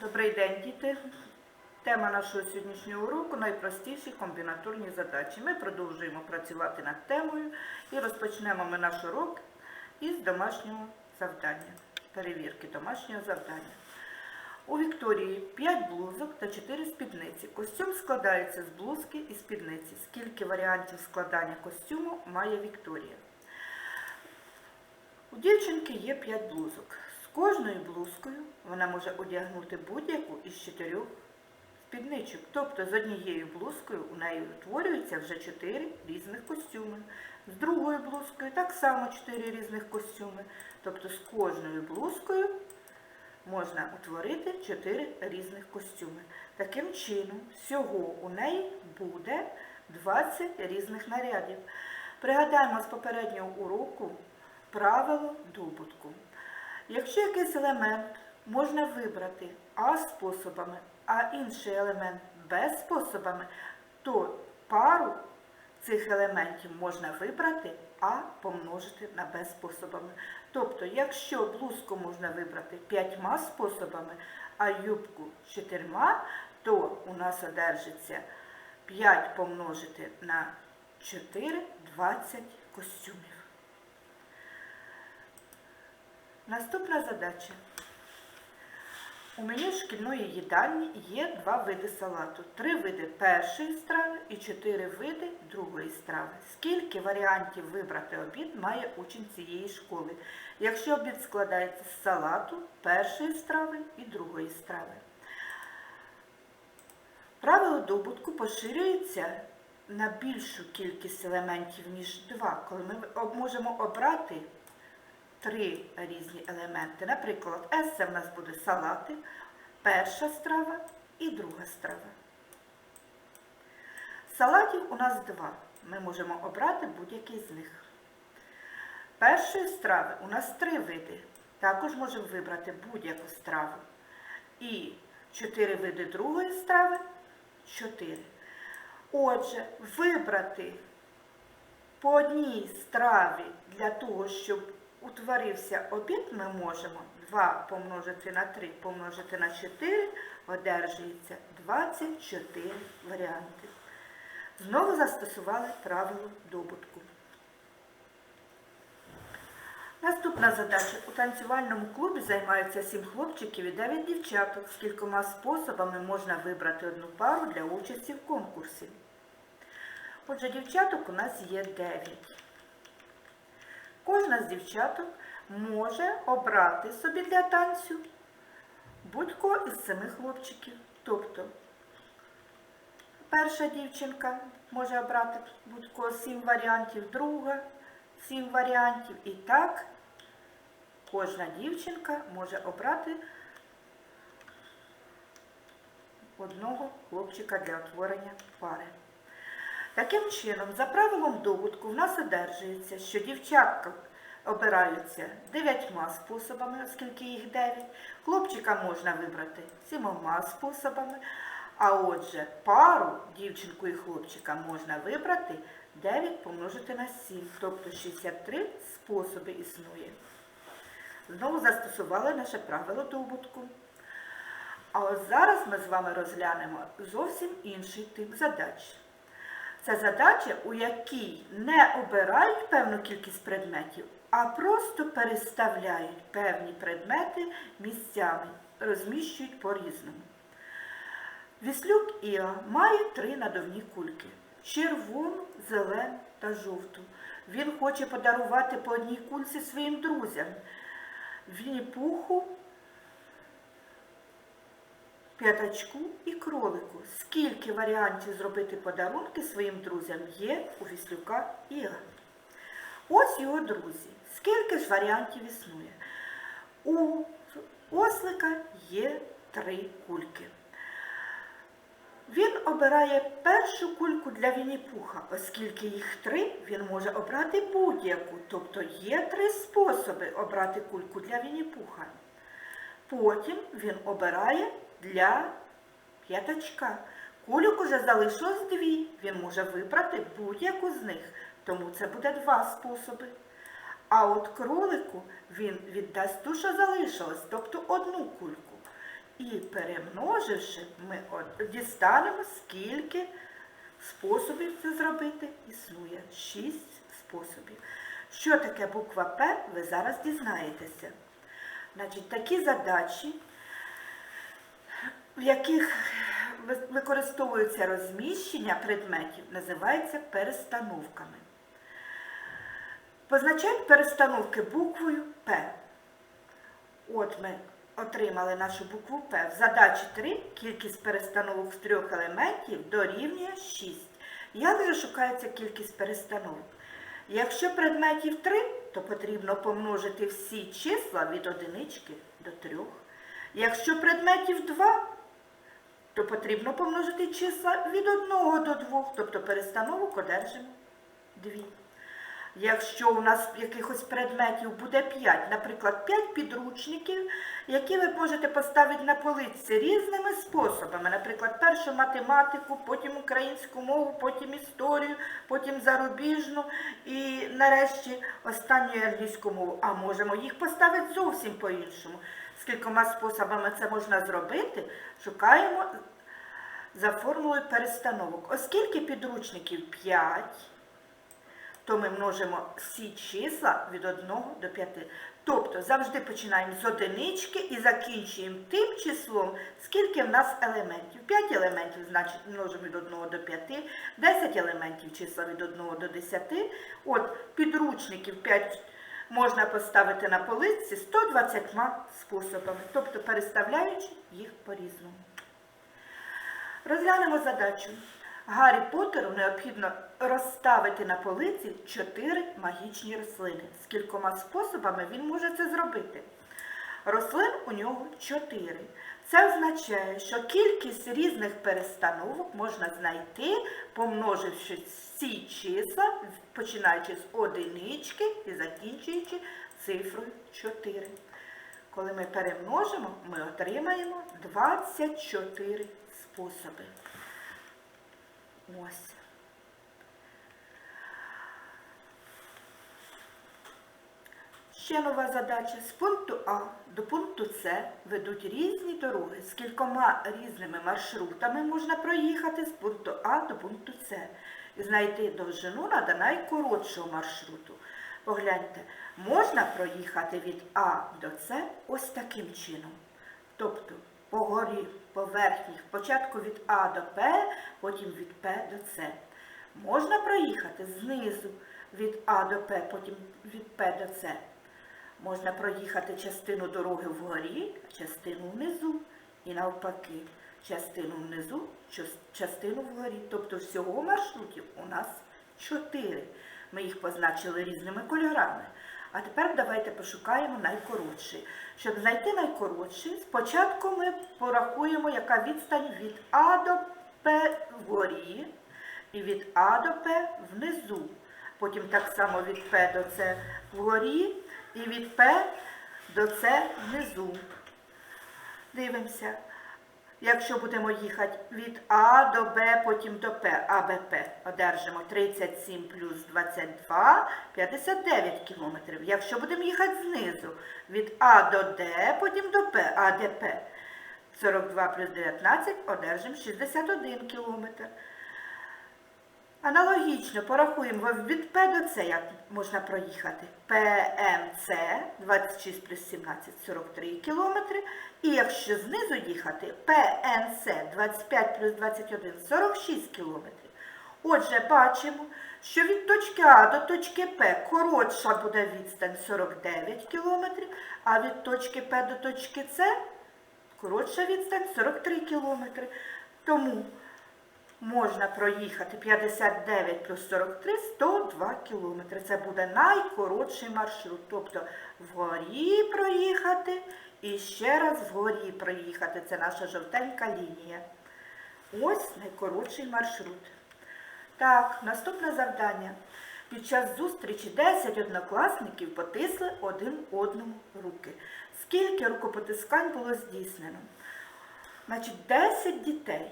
Добрий день, діти. Тема нашого сьогоднішнього уроку найпростіші комбінаторні задачі. Ми продовжуємо працювати над темою і розпочнемо ми наш урок із домашнього завдання, перевірки домашнього завдання. У Вікторії 5 блузок та 4 спідниці. Костюм складається з блузки і спідниці. Скільки варіантів складання костюму має Вікторія? У дівчинки є 5 блузок. Кожною блузкою вона може одягнути будь-яку із чотирьох спідничок. Тобто з однією блузкою у неї утворюється вже 4 різних костюми. З другою блузкою так само 4 різних костюми. Тобто з кожною блузкою можна утворити 4 різних костюми. Таким чином, всього у неї буде 20 різних нарядів. Пригадаємо з попереднього уроку правило добутку. Якщо якийсь елемент можна вибрати А способами, а інший елемент Б способами, то пару цих елементів можна вибрати А помножити на Б способами. Тобто, якщо блузку можна вибрати п'ятьма способами, а юбку чотирма, то у нас одержиться 5 помножити на 4 – 20 костюмів. Наступна задача. У меню шкільної їдальні є два види салату. Три види першої страви і чотири види другої страви. Скільки варіантів вибрати обід має учень цієї школи, якщо обід складається з салату, першої страви і другої страви? Правило добутку поширюється на більшу кількість елементів, ніж два, коли ми можемо обрати три різні елементи. Наприклад, С в нас буде салати, перша страва і друга страва. Салатів у нас два. Ми можемо обрати будь-який з них. Першої страви у нас три види. Також можемо вибрати будь-яку страву. І чотири види другої страви чотири. Отже, вибрати по одній страві для того, щоб утворився обід, ми можемо 2 помножити на 3 помножити на 4, одержується 24 варіанти. Знову застосували правило добутку. Наступна задача. У танцювальному клубі займаються 7 хлопчиків і 9 дівчаток. З кількома способами можна вибрати одну пару для участі в конкурсі. Отже, дівчаток у нас є 9. Кожна з дівчаток може обрати собі для танцю будь-кого із семи хлопчиків. Тобто перша дівчинка може обрати будь-кого сім варіантів, друга сім варіантів. І так кожна дівчинка може обрати одного хлопчика для утворення пари. Таким чином, за правилом добутку в нас одержується, що дівчатка обираються дев'ятьма способами, оскільки їх дев'ять. Хлопчика можна вибрати сімома способами. А отже, пару дівчинку і хлопчика можна вибрати 9 помножити на 7, тобто 63 способи існує. Знову застосували наше правило добутку. А ось зараз ми з вами розглянемо зовсім інший тип задач. Це задача, у якій не обирають певну кількість предметів, а просто переставляють певні предмети місцями, розміщують по-різному. Віслюк Іа має три надувні кульки червону, зелену та жовту. Він хоче подарувати по одній кульці своїм друзям. Вінні-пуху, п'ятачку і кролику. Скільки варіантів зробити подарунки своїм друзям є у Віслюка Іга? Ось його друзі. Скільки ж варіантів існує? У ослика є три кульки. Він обирає першу кульку для Вінні-Пуха, оскільки їх три, він може обрати будь-яку. Тобто є три способи обрати кульку для Вінні-Пуха. Потім він обирає для п'ятачка. Кульок уже залишилось дві. Він може вибрати будь-яку з них, тому це буде два способи. А от кролику він віддасть ту, що залишилось, тобто одну кульку. І перемноживши, ми дістанемо, скільки способів це зробити існує. Шість способів. Що таке буква П, ви зараз дізнаєтеся. Значить, такі задачі, в яких використовується розміщення предметів, називаються перестановками. Позначають перестановки буквою П. От ми отримали нашу букву П. В задачі 3 кількість перестановок з трьох елементів дорівнює 6. Як шукається кількість перестановок? Якщо предметів 3, то потрібно помножити всі числа від одинички до 3. Якщо предметів 2, то потрібно помножити числа від 1 до 2, тобто перестановок одержимо 2. Якщо у нас якихось предметів буде 5, наприклад, 5 підручників, які ви можете поставити на полиці різними способами, наприклад, першу математику, потім українську мову, потім історію, потім зарубіжну і нарешті останню англійську мову. А можемо їх поставити зовсім по-іншому. Скількома способами це можна зробити, шукаємо за формулою перестановок. Оскільки підручників 5, то ми множимо всі числа від 1 до 5. Тобто завжди починаємо з одинички і закінчуємо тим числом, скільки в нас елементів. 5 елементів, значить, множимо від 1 до 5, 10 елементів числа від 1 до 10. От підручників 5 можна поставити на полиці 120 способами, тобто переставляючи їх по-різному. Розглянемо задачу. Гаррі Поттеру необхідно розставити на полиці чотири магічні рослини. З кількома способами він може це зробити. Рослин у нього чотири. Це означає, що кількість різних перестановок можна знайти, помноживши всі числа, починаючи з одинички і закінчуючи цифрою 4. Коли ми перемножимо, ми отримаємо 24 способи. Ось. Ще нова задача. З пункту А до пункту С ведуть різні дороги. З кількома різними маршрутами можна проїхати з пункту А до пункту С. І знайти довжину надо найкоротшого маршруту. Погляньте, можна проїхати від А до С ось таким чином. Тобто по горі, поверхні, спочатку від А до П, потім від П до С. Можна проїхати знизу від А до П, потім від П до С. Можна проїхати частину дороги вгорі, частину внизу. І навпаки, частину внизу, частину вгорі. Тобто всього маршрутів у нас чотири. Ми їх позначили різними кольорами. А тепер давайте пошукаємо найкоротший. Щоб знайти найкоротший, спочатку ми порахуємо, яка відстань від А до П вгорі і від А до П внизу. Потім так само від П до С вгорі і від П до С внизу. Дивимося. Якщо будемо їхати від А до Б, потім до П, АБП, одержимо 37 плюс 22, 59 кілометрів. Якщо будемо їхати знизу, від А до Д, потім до П, АДП, 42 плюс 19, одержимо 61 кілометр. Аналогічно порахуємо від П до С, як можна проїхати. ПМЦ 26 плюс 17 43 кілометри. І якщо знизу їхати, ПНС 25 плюс 21 46 кілометрів. Отже, бачимо, що від точки А до точки П коротша буде відстань 49 кілометрів, а від точки П до точки С коротша відстань 43 кілометри. Тому можна проїхати 59 плюс 43 102 кілометри. Це буде найкоротший маршрут. Тобто вгорі проїхати і ще раз вгорі проїхати. Це наша жовтенька лінія. Ось найкоротший маршрут. Так, наступне завдання. Під час зустрічі 10 однокласників потисли один одному руки. Скільки рукопотискань було здійснено? Значить, 10 дітей.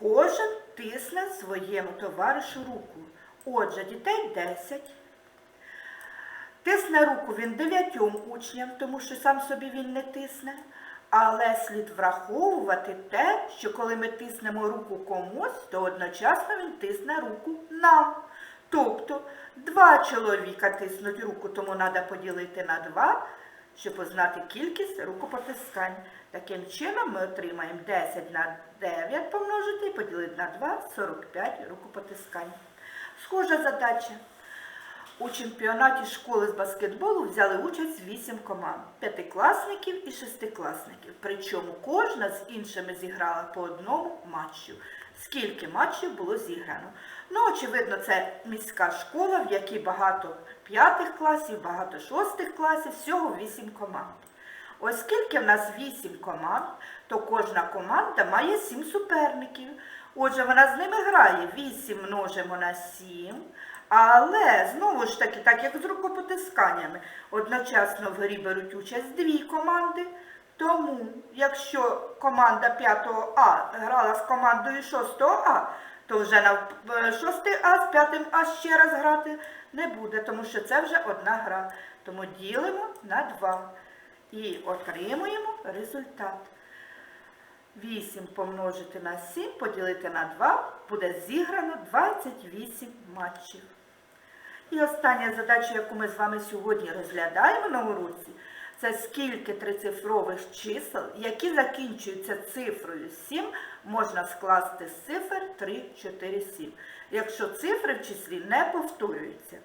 Кожен тисне своєму товаришу руку. Отже, дітей 10. Тисне руку він дев'ятьом учням, тому що сам собі він не тисне. Але слід враховувати те, що коли ми тиснемо руку комусь, то одночасно він тисне руку нам. Тобто два чоловіка тиснуть руку, тому треба поділити на два, щоб познати кількість рукопотискань. Таким чином ми отримаємо 10 на 9 помножити і поділити на 2 45 рукопотискань. Схожа задача. У чемпіонаті школи з баскетболу взяли участь 8 команд п'ятикласників і шестикласників. Причому кожна з іншими зіграла по одному матчу. Скільки матчів було зіграно? Ну, очевидно, це міська школа, в якій багато п'ятих класів, багато шостих класів, всього 8 команд. Оскільки в нас 8 команд, то кожна команда має 7 суперників. Отже, вона з ними грає 8 множимо на 7. Але знову ж таки, так як з рукопотисканнями, одночасно в грі беруть участь дві команди. Тому, якщо команда 5 А грала з командою 6 А, то вже на 6 А з 5 А ще раз грати не буде, тому що це вже одна гра. Тому ділимо на 2 і отримуємо результат. 8 помножити на 7, поділити на 2, буде зіграно 28 матчів. І остання задача, яку ми з вами сьогодні розглядаємо на уроці, це скільки трицифрових чисел, які закінчуються цифрою 7, можна скласти з цифр 3, 4, 7, якщо цифри в числі не повторюються.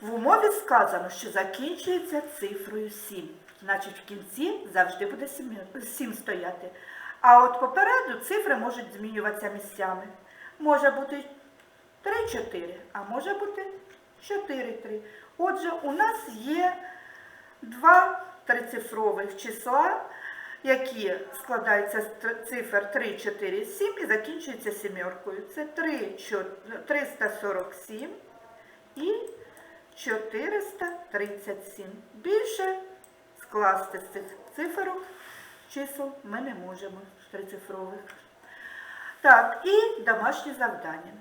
В умові сказано, що закінчується цифрою 7. Значить, в кінці завжди буде 7 стояти. А от попереду цифри можуть змінюватися місцями. Може бути 3-4, а може бути 4-3. Отже, у нас є два трицифрових числа, які складаються з цифр 3, 4, 7 і закінчуються сімеркою. Це 3, 347 і 437. Більше скласти з цих циферок чисел ми не можемо трицифрових. Так, і домашнє завдання.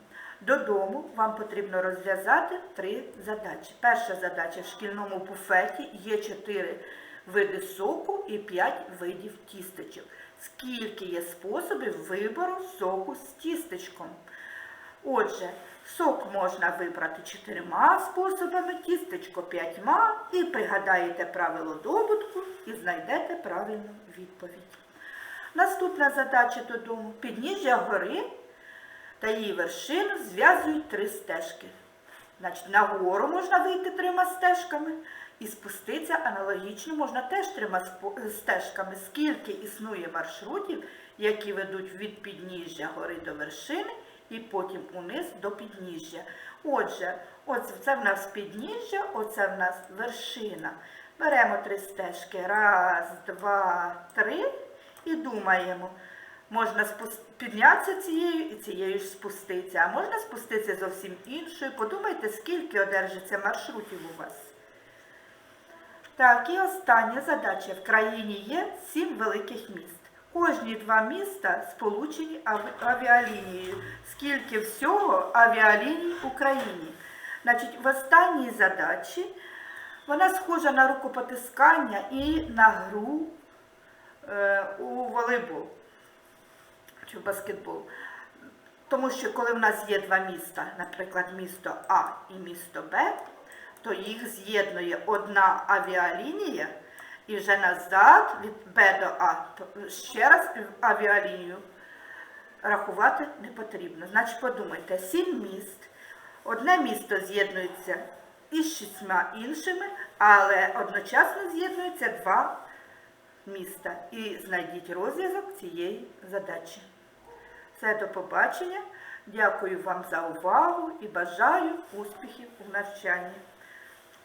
Додому вам потрібно розв'язати три задачі. Перша задача в шкільному буфеті є чотири види соку і п'ять видів тістечок. Скільки є способів вибору соку з тістечком? Отже, сок можна вибрати чотирма способами, тістечко п'ятьма, і пригадаєте правило добутку і знайдете правильну відповідь. Наступна задача додому. Підніжжя гори та її вершину зв'язують три стежки. Значить, нагору можна вийти трьома стежками і спуститися аналогічно можна теж трьома стежками. Скільки існує маршрутів, які ведуть від підніжжя гори до вершини і потім униз до підніжжя. Отже, оце це в нас підніжжя, оце в нас вершина. Беремо три стежки. Раз, два, три. І думаємо, можна піднятися цією і цією ж спуститися, а можна спуститися зовсім іншою. Подумайте, скільки одержиться маршрутів у вас. Так, і остання задача. В країні є сім великих міст. Кожні два міста сполучені авіалінією. Скільки всього авіаліній в Україні? Значить, в останній задачі вона схожа на рукопотискання і на гру е, у волейбол чи в баскетбол. Тому що коли в нас є два міста, наприклад, місто А і місто Б, то їх з'єднує одна авіалінія і вже назад від Б до А ще раз авіалінію рахувати не потрібно. Значить, подумайте, сім міст. Одне місто з'єднується із шістьма іншими, але одночасно з'єднуються два міста. І знайдіть розв'язок цієї задачі. Все, до побачення. Дякую вам за увагу і бажаю успіхів у навчанні.